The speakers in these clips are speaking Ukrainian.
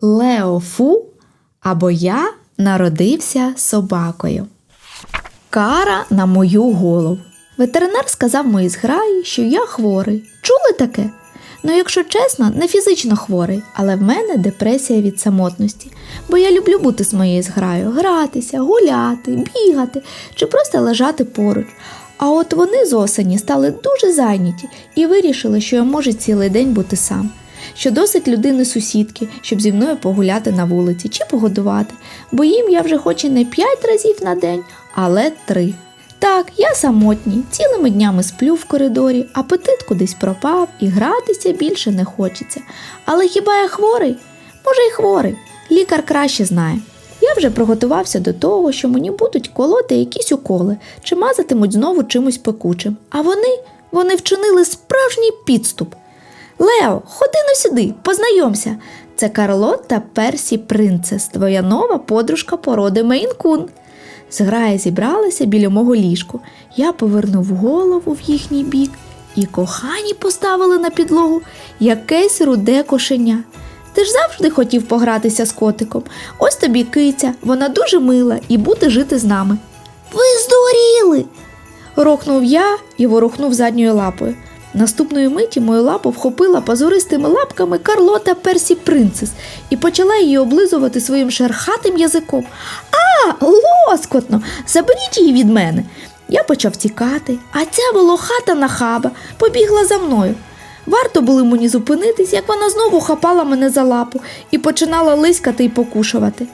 Лео Фу або я народився собакою. Кара на мою голову. Ветеринар сказав моїй зграї, що я хворий. Чули таке? Ну, якщо чесно, не фізично хворий, але в мене депресія від самотності, бо я люблю бути з моєю зграю, гратися, гуляти, бігати чи просто лежати поруч. А от вони з осені стали дуже зайняті і вирішили, що я можу цілий день бути сам. Що досить людини сусідки, щоб зі мною погуляти на вулиці чи погодувати, бо їм я вже хоч і не п'ять разів на день, але три. Так, я самотній, цілими днями сплю в коридорі, апетит кудись пропав і гратися більше не хочеться. Але хіба я хворий? Може, й хворий. Лікар краще знає. Я вже приготувався до того, що мені будуть колоти якісь уколи чи мазатимуть знову чимось пекучим. А вони, вони вчинили справжній підступ. Лео, ходи но сюди, познайомся. Це Карлотта Персі Принцес, твоя нова подружка породи Мейн-кун. Зграя зібралася біля мого ліжку. Я повернув голову в їхній бік, і кохані поставили на підлогу якесь руде кошеня. Ти ж завжди хотів погратися з котиком. Ось тобі киця, вона дуже мила і буде жити з нами. Ви здуріли. Рохнув я і ворухнув задньою лапою. Наступної миті мою лапу вхопила пазуристими лапками Карлота Персі Принцес і почала її облизувати своїм шерхатим язиком. А, лоскотно! Заберіть її від мене. Я почав тікати, а ця волохата нахаба побігла за мною. Варто було мені зупинитись, як вона знову хапала мене за лапу і починала лиськати і покушувати.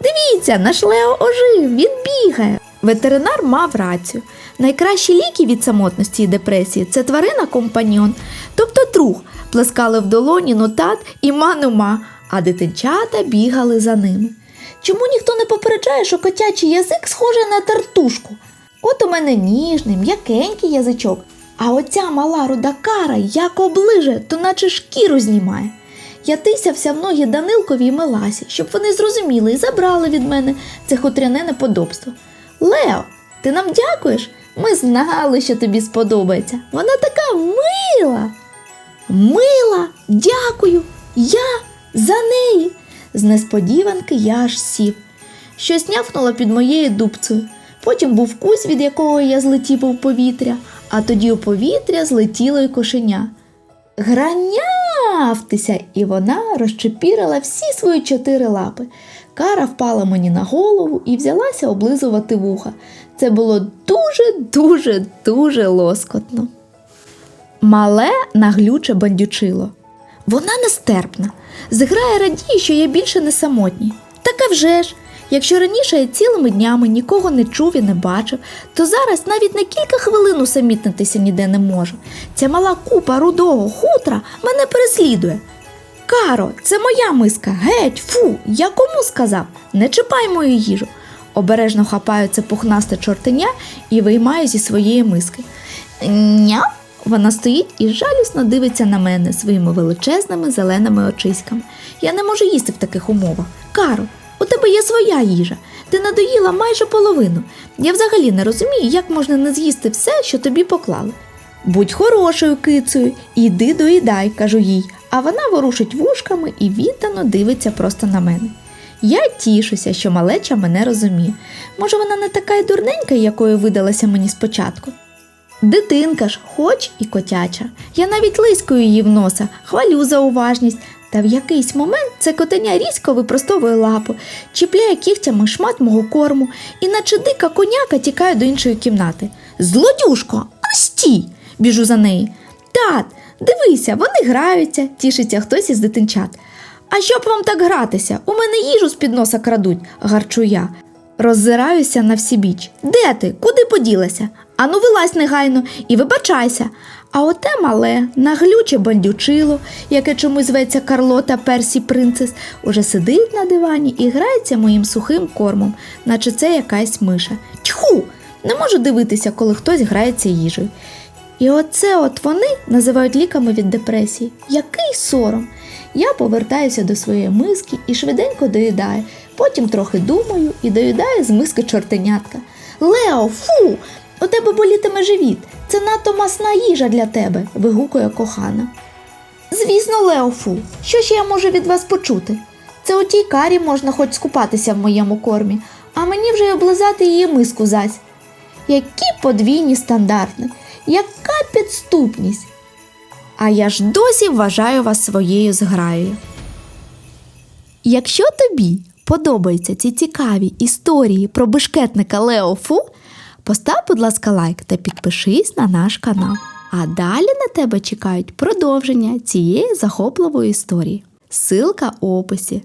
Дивіться, наш Лео ожив, він бігає. Ветеринар мав рацію. Найкращі ліки від самотності і депресії це тварина компаньон, тобто друг, плескали в долоні нотат і манума, а дитинчата бігали за ними. Чому ніхто не попереджає, що котячий язик схожий на тартушку? От у мене ніжний, м'якенький язичок, а оця мала руда кара як оближе, то наче шкіру знімає. Я тисявся в ноги Данилкові і Меласі, щоб вони зрозуміли і забрали від мене це хутряне неподобство. Лео, ти нам дякуєш? Ми знали, що тобі сподобається. Вона така мила. Мила, дякую, я за неї. З несподіванки я аж сів. Щось няфнуло під моєю дубцею. Потім був кусь, від якого я злетів у повітря, а тоді у повітря злетіло й кошеня. Гранявтеся, і вона розчепірила всі свої чотири лапи. Кара впала мені на голову і взялася облизувати вуха. Це було дуже, дуже, дуже лоскотно. Мале наглюче бандючило. Вона нестерпна. Зграє радіє, що я більше не самотній. Така вже ж. Якщо раніше я цілими днями нікого не чув і не бачив, то зараз навіть на кілька хвилин усамітнитися ніде не можу. Ця мала купа рудого хутра мене переслідує. Каро, це моя миска. Геть, фу, я кому сказав? Не чіпай мою їжу. Обережно хапаю це пухнасте чортеня і виймаю зі своєї миски. Ня? Вона стоїть і жалісно дивиться на мене своїми величезними зеленими очиськами. Я не можу їсти в таких умовах. Каро, у тебе є своя їжа. Ти надоїла майже половину. Я взагалі не розумію, як можна не з'їсти все, що тобі поклали. Будь хорошою кицею, іди доїдай, кажу їй, а вона ворушить вушками і віддано дивиться просто на мене. Я тішуся, що малеча мене розуміє. Може, вона не така й дурненька, якою видалася мені спочатку. Дитинка ж, хоч і котяча. Я навіть лискаю її в носа, хвалю за уважність. Та в якийсь момент це котеня різко випростовує лапу, чіпляє кігтями шмат мого корму, і наче дика коняка тікає до іншої кімнати. Злодюшко, а стій! біжу за неї. Тат, дивися, вони граються, тішиться хтось із дитинчат. А щоб вам так гратися? У мене їжу з під носа крадуть, гарчу я. Роззираюся на всі біч. Де ти? Куди поділася? Ану, вилазь негайно і вибачайся. А оте мале, наглюче бандючило, яке чомусь зветься Карлота Персі Принцес, уже сидить на дивані і грається моїм сухим кормом, наче це якась миша. Тьху! Не можу дивитися, коли хтось грається їжею. І оце от вони називають ліками від депресії. Який сором! Я повертаюся до своєї миски і швиденько доїдаю, потім трохи думаю і доїдаю з миски чортенятка. Лео, фу! У тебе болітиме живіт. Це надто масна їжа для тебе, вигукує кохана. Звісно, Лео, фу. Що ще я можу від вас почути? Це у тій карі можна хоч скупатися в моєму кормі, а мені вже й облизати її миску зась. Які подвійні стандарти, яка підступність. А я ж досі вважаю вас своєю зграєю. Якщо тобі подобаються ці цікаві історії про бешкетника Лео Фу, постав, будь ласка, лайк та підпишись на наш канал. А далі на тебе чекають продовження цієї захопливої історії. Силка в описі.